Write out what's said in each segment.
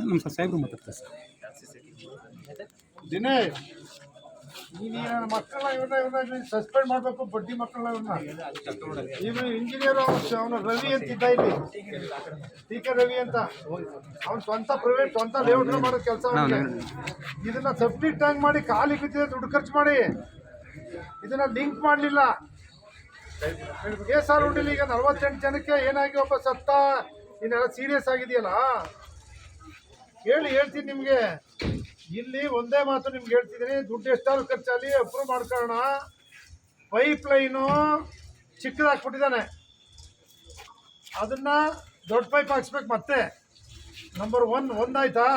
ನಮ್ಮ ಸಾಹೇಬ್ರು ಮಾತಾಡ್ತಾರೆ ಸರ್. ದಿನೇ ನೀನು ಮಕ್ಕಳ ಸಸ್ಪೆಂಡ್ ಮಾಡಬೇಕು ಬಡ್ಡಿ ಮಕ್ಕಳನ್ನ ಇವನ್ನ ಇವನು ಇಂಜಿನಿಯರ್ ಅವನು ರವಿ ಅಂತಿದ್ದ ಇಲ್ಲಿ. ಟಿ ಕೆ ರವಿ ಅಂತ. ಅವ್ನು ಸ್ವಂತ ಪ್ರೈವೇಟ್ ಸ್ವಂತ ಲೇಔಟ್ ಮಾಡೋ ಕೆಲಸ ಇದನ್ನ ಸಬ್ಸಿಡಿ ಟ್ಯಾಂಕ್ ಮಾಡಿ ಖಾಲಿ ಬಿದ್ದಿದೆ ದುಡ್ಡು ಖರ್ಚು ಮಾಡಿ. ಇದನ್ನ ಲಿಂಕ್ ಮಾಡಲಿಲ್ಲ. ಕೆ ಎಸ್ ಆರ್ ಉಂಡಿಲ್ಲ ಈಗ ನಲವತ್ತೆಂಟು ಜನಕ್ಕೆ ಏನಾಗಿ ಒಬ್ಬ ಸತ್ತ? ಇನ್ನೆಲ್ಲ ಸೀರಿಯಸ್ ಆಗಿದೆಯಲ್ಲ ಹೇಳಿ, ಹೇಳ್ತೀನಿ ನಿಮಗೆ. ಇಲ್ಲಿ ಒಂದೇ ಮಾತು ನಿಮ್ಗೆ ಹೇಳ್ತಿದ್ದೀನಿ. ದುಡ್ಡು ಎಷ್ಟಾದ್ರು ಖರ್ಚಾಗಲಿ ಅಪ್ರೂವ್ ಮಾಡ್ಕೊಳ್ಳೋಣ. ಪೈಪ್ ಲೈನು ಚಿಕ್ಕದಾಕ್ಬಿಟ್ಟಿದ್ದಾನೆ ಅದನ್ನು ದೊಡ್ಡ ಪೈಪ್ ಹಾಕ್ಸ್ಬೇಕು ಮತ್ತೆ. ನಂಬರ್ ಒನ್ ಒಂದಾಯ್ತಾ?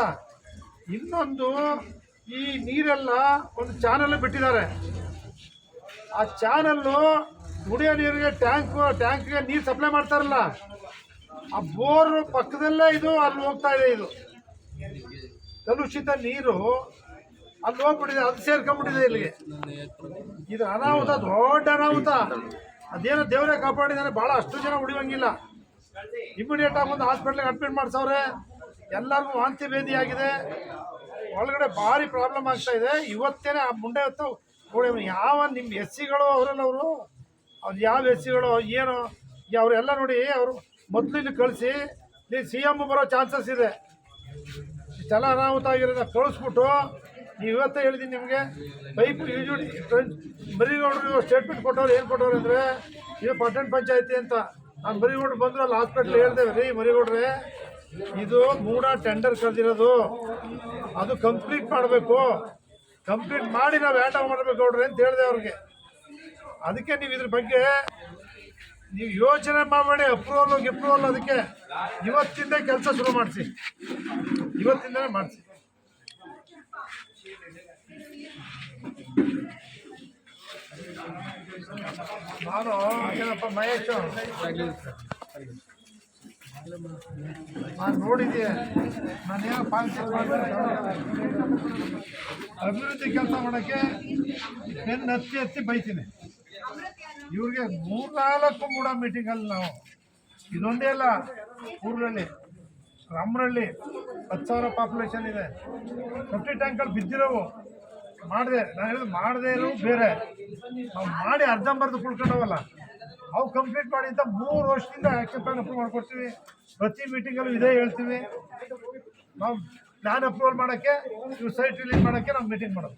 ಇನ್ನೊಂದು, ಈ ನೀರೆಲ್ಲ ಒಂದು ಚಾನಲ್ ಬಿಟ್ಟಿದ್ದಾರೆ. ಆ ಚಾನಲ್ಲು ಕುಡಿಯೋ ನೀರಿಗೆ ಟ್ಯಾಂಕ್, ಟ್ಯಾಂಕ್ಗೆ ನೀರು ಸಪ್ಲೈ ಮಾಡ್ತಾರಲ್ಲ, ಆ ಬೋರ್ ಪಕ್ಕದಲ್ಲೇ ಇದು, ಅಲ್ಲಿ ಹೋಗ್ತಾ ಇದೆ ಇದು. ಕಲುಷಿತ ನೀರು ಅಲ್ಲಿ ಹೋಗ್ಬಿಟ್ಟಿದೆ, ಅದು ಸೇರ್ಕೊಂಡ್ಬಿಟ್ಟಿದೆ ಇಲ್ಲಿಗೆ. ಇದು ಅನಾಹುತ, ದೊಡ್ಡ ಅನಾಹುತ. ಅದೇನೋ ದೇವರೇ ಕಾಪಾಡಿದಾನೆ ಭಾಳ ಅಷ್ಟು ಜನ ಉಳಿವಂಗಿಲ್ಲ ಇಮಿಡಿಯೇಟ್ ಆಗಿ ಒಂದು ಹಾಸ್ಪಿಟ್ಲಿಗೆ ಅಡ್ಮಿಟ್ ಮಾಡಿಸವ್ರೆ. ಎಲ್ಲರಿಗೂ ವಾಂತಿ ಭೇದಿ ಆಗಿದೆ. ಒಳಗಡೆ ಭಾರಿ ಪ್ರಾಬ್ಲಮ್ ಆಗ್ತಾ ಇದೆ. ಇವತ್ತೇನೆ ಆ ಮುಂಡೆ ಹೊತ್ತು ಯಾವ ನಿಮ್ಮ ಎಸ್ ಸಿಗಳು ಅವರೆಲ್ಲ ಅವರು? ಅವ್ರು ಯಾವ ಎಸ್ ಸಿಗಳು ಏನು ಅವರೆಲ್ಲ ನೋಡಿ ಅವರು ಮೊದಲು ಇಲ್ಲಿ ಕಳಿಸಿ ಇಲ್ಲಿ ಸಿ ಎಂ ಬರೋ ಚಾನ್ಸಸ್ ಇದೆ. ಇಷ್ಟೆಲ್ಲ ಅನಾಹುತ ಆಗಿರೋದ ಕಳಿಸ್ಬಿಟ್ಟು ನೀವು ಇವತ್ತೇ ಹೇಳಿದ್ದೀನಿ ನಿಮಗೆ, ಪೈಪ್ ಯೂಜುಡಿ ಮರಿಗೌಡರು ಸ್ಟೇಟ್ಮೆಂಟ್ ಕೊಟ್ಟವ್ರು, ಏನು ಕೊಟ್ಟವ್ರು ಅಂದರೆ, ಇದು ಪಟ್ಟಣ ಪಂಚಾಯತಿ ಅಂತ. ನಾನು ಮರಿಗೌಡ್ರು ಬಂದರು, ಅಲ್ಲಿ ಹಾಸ್ಪಿಟ್ಲ್ ಹೇಳ್ದೇವೆ ರೀ ಮರಿಗೌಡ್ರೆ, ಇದು ಮೂಡ ಟೆಂಡರ್ ಕರೆದಿರೋದು ಅದು ಕಂಪ್ಲೀಟ್ ಮಾಡಬೇಕು. ಕಂಪ್ಲೀಟ್ ಮಾಡಿ ನಾವು ಆಟ ಮಾಡಬೇಕು ನೋಡ್ರಿ ಅಂತ ಹೇಳಿದೆ ಅವ್ರಿಗೆ. ಅದಕ್ಕೆ ನೀವು ಇದ್ರ ಬಗ್ಗೆ ನೀವು ಯೋಚನೆ ಮಾಡಬೇಡಿ ಅಪ್ರೂವಲ್ ಗಿಪ್ರೂವಲ್ ಅದಕ್ಕೆ ಇವತ್ತಿಂದ ಕೆಲಸ ಶುರು ಮಾಡಿಸಿ. ಇವತ್ತಿಂದನೇ ಮಾಡಿಸಿ. ನಾನು ಏನಪ್ಪ, ಮಹೇಶ್? ನಾನು ನೋಡಿದ್ದೆ. ನಾನೇನು ಪಾಲಿಸಿ ಅಭಿವೃದ್ಧಿ ಕೆಲಸ ಮಾಡೋಕ್ಕೆ ಬೆನ್ನು ಹತ್ತಿ ಹತ್ತಿ ಬೈತೀನಿ. ಇವ್ರಿಗೆ ಮೂರ್ನಾಲ್ಕು ಮೂಡ ಮೀಟಿಂಗಲ್ಲಿ ನಾವು. ಇದೊಂದೇ ಅಲ್ಲ, ಊರಲ್ಲಿ, ರಾಮರಳ್ಳಿ ಹತ್ತು ಸಾವಿರ ಪಾಪ್ಯುಲೇಷನ್ ಇದೆ. ಫಿಫ್ಟಿ ಟ್ಯಾಂಕಲ್ಲಿ ಬಿದ್ದಿರೋವು. ಮಾಡಿದೆ, ನಾನು ಹೇಳಿದ್ರು ಮಾಡದೇ ಇರೋ ಬೇರೆ. ನಾವು ಮಾಡಿ ಅರ್ಧಂಬರ್ಧ ಕುಳ್ಕೊಂಡವಲ್ಲ. ಅವು ಕಂಪ್ಲೀಟ್ ಮಾಡಿ ಅಂತ ಮೂರು ವರ್ಷದಿಂದ ಆ್ಯಕ್ಷನ್ ಪ್ಲಾನ್ ಅಪ್ರೂವ್ ಮಾಡ್ಕೊಡ್ತೀವಿ. ಪ್ರತಿ ಮೀಟಿಂಗಲ್ಲೂ ಇದೇ ಹೇಳ್ತೀವಿ. ನಾವು ಪ್ಲಾನ್ ಅಪ್ರೂವಲ್ ಮಾಡೋಕ್ಕೆ ಇವು ಸೈಟ್ ರಿಲೀಸ್ ಮಾಡೋಕ್ಕೆ ನಾವು ಮೀಟಿಂಗ್ ಮಾಡೋದು.